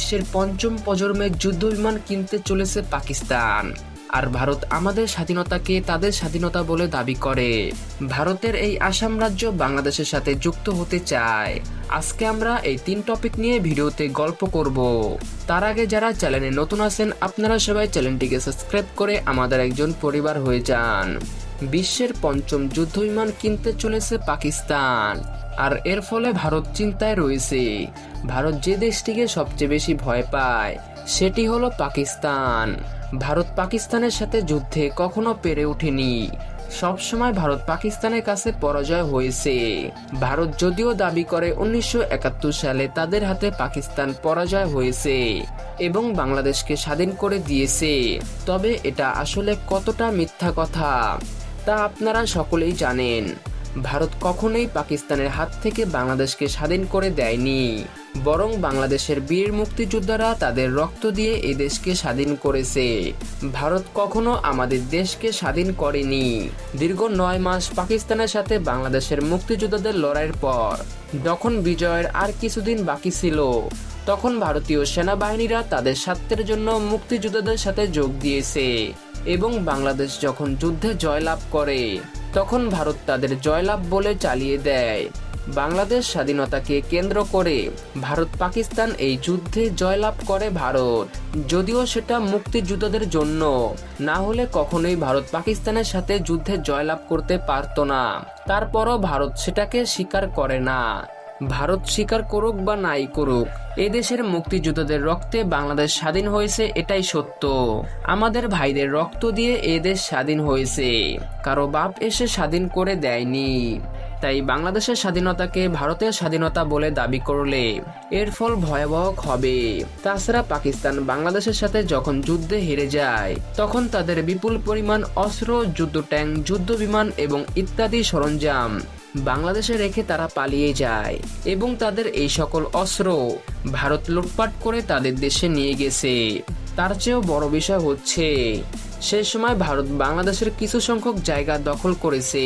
বিশ্বের পঞ্চম প্রজন্মের যুদ্ধ বিমান কিনতে চলেছে পাকিস্তান। আর ভারত আমাদের স্বাধীনতাকে তাদের স্বাধীনতা বলে দাবি করে। ভারতের এই আসাম রাজ্য বাংলাদেশের সাথে যুক্ত হতে চায়। আজকে আমরা এই তিন টপিক নিয়ে ভিডিওতে গল্প করব। তার আগে যারা চ্যানেলে নতুন আছেন, আপনারা সবাই চ্যানেলটিকে সাবস্ক্রাইব করে আমাদের একজন পরিবার হয়ে যান। বিশ্বের পঞ্চম যুদ্ধ বিমান কিনতে চলেছে পাকিস্তান। আর এর ফলে ভারত চিন্তায় রয়েছে। ভারত যে দেশটিকে সবচেয়ে বেশি ভয় পায়, সেটি হলো পাকিস্তান। ভারত পাকিস্তানের সাথে যুদ্ধে কখনো পেরে ওঠেনি। সবসময় ভারত পাকিস্তানের কাছে পরাজয় হয়েছে। ভারত যদিও দাবি করে উনিশশো একাত্তর সালে তাদের হাতে পাকিস্তান পরাজয় হয়েছে এবং বাংলাদেশকে স্বাধীন করে দিয়েছে। তবে এটা আসলে কতটা মিথ্যা কথা, তা আপনারা সকলেই জানেন। ভারত কখনোই পাকিস্তানের হাত থেকে বাংলাদেশকে স্বাধীন করে দেয়নি। বরং বাংলাদেশের বীর মুক্তিযোদ্ধারা তাদের রক্ত দিয়ে এই দেশকে স্বাধীন করেছে। ভারত কখনো আমাদের দেশকে স্বাধীন করেনি। দীর্ঘ নয় মাস পাকিস্তানের সাথে বাংলাদেশের মুক্তিযোদ্ধাদের লড়াইয়ের পর যখন বিজয়ের আর কিছুদিন বাকি ছিল, তখন ভারতীয় সেনাবাহিনীরা তাদের স্বার্থের জন্য মুক্তিযোদ্ধাদের সাথে যোগ দিয়েছে এবং বাংলাদেশ যখন যুদ্ধে জয়লাভ করে, তখন ভারত তাদের জয়লাভ বলে চালিয়ে দেয়। বাংলাদেশ স্বাধীনতাকে কেন্দ্র করে ভারত পাকিস্তান এই যুদ্ধে জয়লাভ করে ভারত। যদিও সেটা মুক্তিযোদ্ধাদের জন্য, না হলে কখনোই ভারত পাকিস্তানের সাথে যুদ্ধে জয়লাভ করতে পারত না। তারপরও ভারত সেটাকে স্বীকার করে না। ভারত স্বীকার করুক বা নাই করুক এদেশের মুক্তিযোদ্ধাদের রক্তে বাংলাদেশ স্বাধীন হয়েছে এটাই সত্য। আমাদের ভাইদের রক্ত দিয়ে এদেশ স্বাধীন হয়েছে, কারও বাপ এসে স্বাধীন করে দেয়নি। তাই বাংলাদেশের স্বাধীনতাকে ভারতের স্বাধীনতা বলে দাবি করলে এর ফল ভয়াবহ হবে। তাছাড়া পাকিস্তান বাংলাদেশের সাথে যখন যুদ্ধে হেরে যায়, তখন তাদের বিপুল পরিমাণ অস্ত্র, যুদ্ধ ট্যাঙ্ক, যুদ্ধ বিমান এবং ইত্যাদি সরঞ্জাম বাংলাদেশে রেখে তারা পালিয়ে যায় এবং তাদের এই সকল অস্ত্র ভারত লুটপাট করে তাদের দেশে নিয়ে গেছে। তার চেয়েও বড় বিষয় হচ্ছে, সে সময় ভারত বাংলাদেশের কিছু সংখ্যক জায়গা দখল করেছে।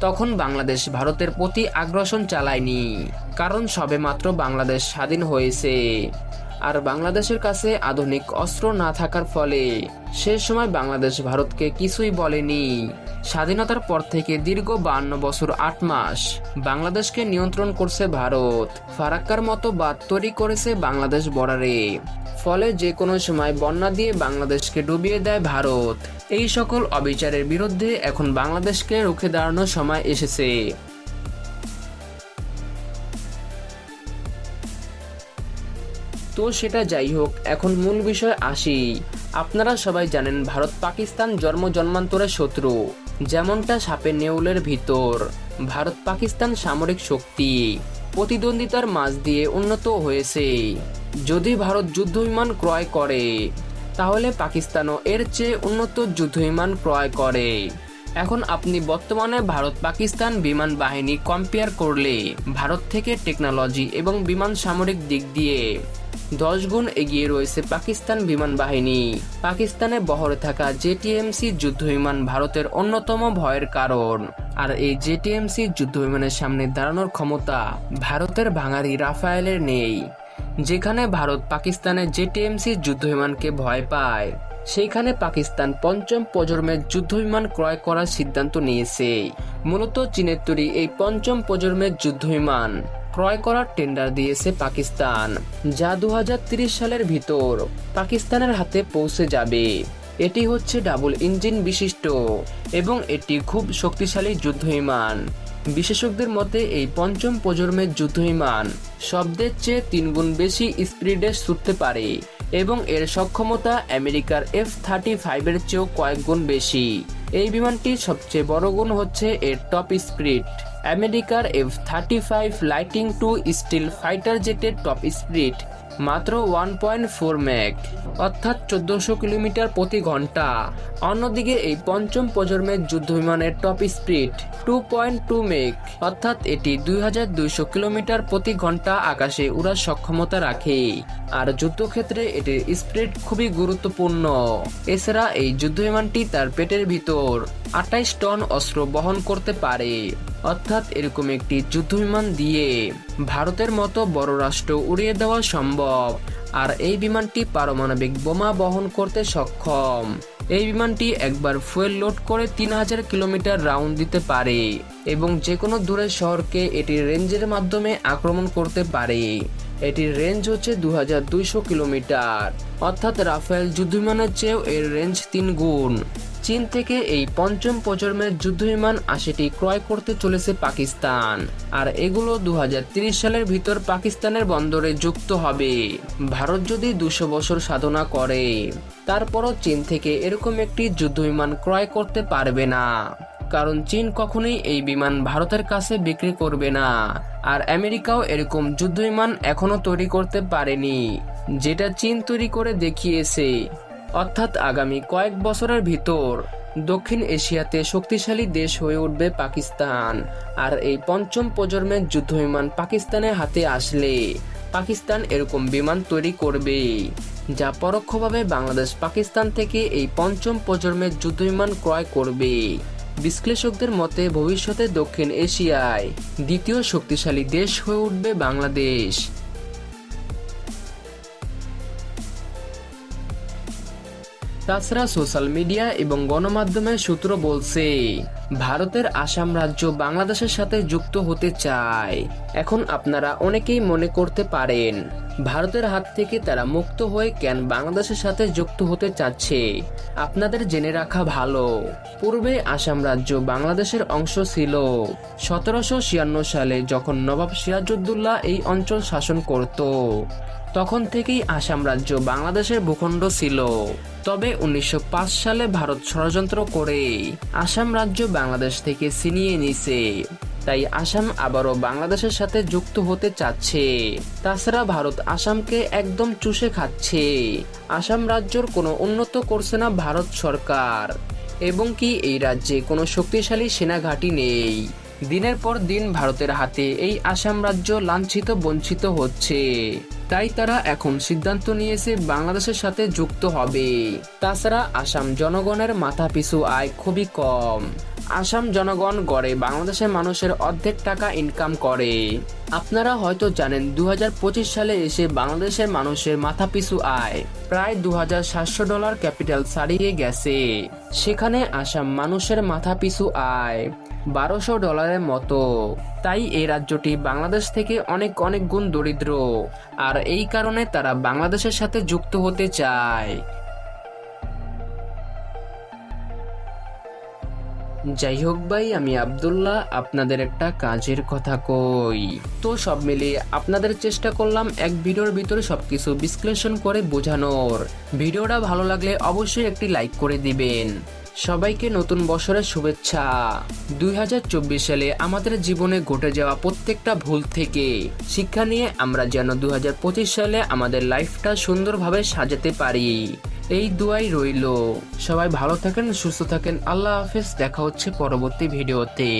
তখন বাংলাদেশ ভারতের প্রতি আগ্রাসন চালায়নি, কারণ সবে মাত্র বাংলাদেশ স্বাধীন হয়েছে। আর বাংলাদেশের কাছে আধুনিক অস্ত্র না থাকার ফলে সে সময় বাংলাদেশ ভারতকে কিছুই বলেনি। স্বাধীনতার পর থেকে দীর্ঘ বান্ন বছর আট মাস বাংলাদেশকে নিয়ন্ত্রণ করছে ভারত। ফারাক্কার মতো বাদ তৈরি করেছে বাংলাদেশ বর্ডারে। ফলে যে কোনো সময় বন্যা দিয়ে বাংলাদেশকে ডুবিয়ে দেয় ভারত। এই সকল অবিচারের বিরুদ্ধে এখন বাংলাদেশকে রুখে দাঁড়ানোর সময় এসেছে। তো সেটা যাই হোক, এখন মূল বিষয় আসি। আপনারা সবাই জানেন ভারত পাকিস্তান জন্ম জন্মান্তরের শত্রু। যেমনটা সাপের নেউলের ভিতর। ভারত পাকিস্তান সামরিক শক্তি প্রতিদ্বন্দ্বিতার মাঝ দিয়ে উন্নত হয়েছে। যদি ভারত যুদ্ধ বিমান ক্রয় করে, তাহলে পাকিস্তানও এর চেয়ে উন্নত যুদ্ধ বিমান ক্রয় করে। এখন আপনি বর্তমানে ভারত পাকিস্তান বিমান বাহিনী কম্পেয়ার করলে, ভারত থেকে টেকনোলজি এবং বিমান সামরিক দিক দিয়ে দশ গুণ এগিয়ে রয়েছে পাকিস্তান বিমান বাহিনী। পাকিস্তানে বহরে থাকা জেটিএমসি যুদ্ধ বিমান ভারতের অন্যতম ভয়ের কারণ। আর এই জেটিএমসি যুদ্ধ বিমানের সামনে দাঁড়ানোর ক্ষমতা ভারতের ভাঙারি রাফায়েলের নেই। যেখানে ভারত পাকিস্তানের জেটিএমসি যুদ্ধ বিমানকে ভয় পায়, সেইখানে পাকিস্তান পঞ্চম প্রজন্মের যুদ্ধ বিমান ক্রয় করার সিদ্ধান্ত নিয়েছে। মূলত চীনের তৈরি এই পঞ্চম প্রজন্মের যুদ্ধ বিমান। ক্রয় করার টেন্ডার দিয়েছে পাকিস্তান, যা দু সালের ভিতর পাকিস্তানের হাতে পৌঁছে যাবে। এটি হচ্ছে ডাবল ইঞ্জিন বিশিষ্ট এবং এটি খুব শক্তিশালী যুদ্ধ বিমান বিশেষজ্ঞদের মতে, এই পঞ্চম প্রজন্মের যুদ্ধ বিমান শব্দের চেয়ে তিনগুণ বেশি স্পিডে ছুটতে পারে এবং এর সক্ষমতা আমেরিকার এফ থার্টি ফাইভের চেয়েও কয়েক গুণ বেশি। এই বিমানটির সবচেয়ে বড় গুণ হচ্ছে এর টপ স্পিড আমেরিকার F thirty five lightning two stealth fighter জেটের top speed মাত্র ওয়ান পয়েন্ট ফোর ম্যাক অর্থাৎ চোদ্দশো কিলোমিটার প্রতি ঘণ্টা। অন্যদিকে এই পঞ্চম প্রজন্মের যুদ্ধ বিমানের top speed two point two mach অর্থাৎ এটি দুই হাজার দুইশো কিলোমিটার প্রতি ঘণ্টা আকাশে উড়ার সক্ষমতা রাখে। আর যুদ্ধক্ষেত্রে এটির স্পিড খুবই গুরুত্বপূর্ণ। এছাড়া এই যুদ্ধ বিমানটি তার পেটের ভিতর আটাইশ টন অস্ত্র বহন করতে পারে। অর্থাৎ এরকম একটি যুদ্ধ বিমান দিয়ে ভারতের মতো বড় রাষ্ট্র উড়িয়ে দেওয়া সম্ভব। আর এই বিমানটি পারমাণবিক বোমা বহন করতে সক্ষম। এই বিমানটি একবার ফুয়েল লোড করে তিন হাজার কিলোমিটার রাউন্ড দিতে পারে এবং যে কোনো দূরের শহরকে এটির রেঞ্জের মাধ্যমে আক্রমণ করতে পারে। এটির রেঞ্জ হচ্ছে দু হাজার দুইশো কিলোমিটার। অর্থাৎ রাফেল যুদ্ধবিমানের চেয়েও এর রেঞ্জ তিন গুণ। চীন থেকে এই পঞ্চম প্রজন্মের যুদ্ধবিমান আশিটি ক্রয় করতে চলেছে পাকিস্তান। আর এগুলো দু সালের ভিতর পাকিস্তানের বন্দরে যুক্ত হবে। ভারত যদি দুশো বছর সাধনা করে, তারপরও চীন থেকে এরকম একটি যুদ্ধবিমান ক্রয় করতে পারবে না। কারণ চীন কখনোই এই বিমান ভারতের কাছে বিক্রি করবে না। আর আমেরিকাও এরকম যুদ্ধবিমান এখনও তৈরি করতে পারেনি, যেটা চীন তৈরি করে দেখিয়েছে। অর্থাৎ আগামী কয়েক বছরের ভিতর দক্ষিণ এশিয়াতে শক্তিশালী দেশ হয়ে উঠবে পাকিস্তান। আর এই পঞ্চম প্রজন্মের যুদ্ধবিমান পাকিস্তানের হাতে আসলে পাকিস্তান এরকম বিমান তৈরি করবে। যা পরোক্ষভাবে বাংলাদেশ পাকিস্তান থেকে এই পঞ্চম প্রজন্মের যুদ্ধবিমান ক্রয় করবে। বিশ্লেষকদের মতে ভবিষ্যতে দক্ষিণ এশিয়ায় দ্বিতীয় শক্তিশালী দেশ হয়ে উঠবে বাংলাদেশ। তাছাড়া সোশ্যাল মিডিয়া এবং গণমাধ্যমের সূত্র বলছে, ভারতের আসাম রাজ্য বাংলাদেশের সাথে যুক্ত হতে চায়। এখন আপনারা অনেকেই মনে করতে পারেন ভারতের হাত থেকে তারা মুক্ত হয়ে কেন বাংলাদেশের সাথে যুক্ত হতে চাচ্ছে? আপনাদের জেনে রাখা ভালো। পূর্বে আসাম রাজ্য বাংলাদেশের অংশ ছিল। সতেরোশো সালে যখন নবাব সিরাজউদ্দৌলা এই অঞ্চল শাসন করত, তখন থেকেই আসাম রাজ্য বাংলাদেশের ভূখণ্ড ছিল। তবে উনিশশো পাঁচ সালে ভারত ষড়যন্ত্র করে আসাম রাজ্য বাংলাদেশ থেকে ছিনিয়ে নিছে। তাই আসাম আবারও বাংলাদেশের সাথে যুক্ত হতে চাচ্ছে। তাছাড়া ভারত আসামকে একদম চুষে খাচ্ছে। আসাম রাজ্যর কোনো উন্নত করছে না ভারত সরকার। এবং কি এই রাজ্যে কোনো শক্তিশালী সেনাঘাঁটি নেই। দিনের পর দিন ভারতের হাতে এই আসাম রাজ্য লাঞ্ছিত, বঞ্চিত হচ্ছে। তাই তারা এখন সিদ্ধান্ত নিয়েছে বাংলাদেশের সাথে যুক্ত হবে। তাছাড়া আসাম জনগণের মাথা পিছু আয় খুবই কম। আসাম জনগণ গড়ে বাংলাদেশের মানুষের অর্ধেক টাকা ইনকাম করে। আপনারা হয়তো জানেন দু হাজার পঁচিশ সালে এসে বাংলাদেশের মানুষের মাথা পিছু আয়। প্রায় দু হাজার সাতশো ডলার ক্যাপিটাল ছাড়িয়ে গেছে। সেখানে আসাম মানুষের মাথা পিছু আয় বারোশো ডলারের মতো। তাই এই রাজ্যটি বাংলাদেশ থেকে অনেক অনেক গুণ দরিদ্র। আর এই কারণে তারা বাংলাদেশের সাথে যুক্ত হতে চায়। যাই হোক ভাই, আমি আব্দুল্লাহ, আপনাদের একটা কাজের কথা কই। তো সব মিলিয়ে আপনাদের চেষ্টা করলাম এক ভিডিওর ভিতরে সবকিছু বিশ্লেষণ করে বোঝানোর। ভিডিওটা ভালো লাগলে অবশ্যই একটি লাইক করে দিবেন। সবাইকে নতুন বছরের শুভেচ্ছা। দুই হাজার চব্বিশ সালে আমাদের জীবনে ঘটে যাওয়া প্রত্যেকটা ভুল থেকে শিক্ষা নিয়ে আমরা যেন দুই হাজার পঁচিশ সালে আমাদের লাইফটা সুন্দরভাবে সাজাতে পারি। এই দুয়াই রইল। সবাই ভালো থাকেন সুস্থ থাকেন। আল্লাহ হাফেজ দেখা হচ্ছে পরবর্তী ভিডিওতে।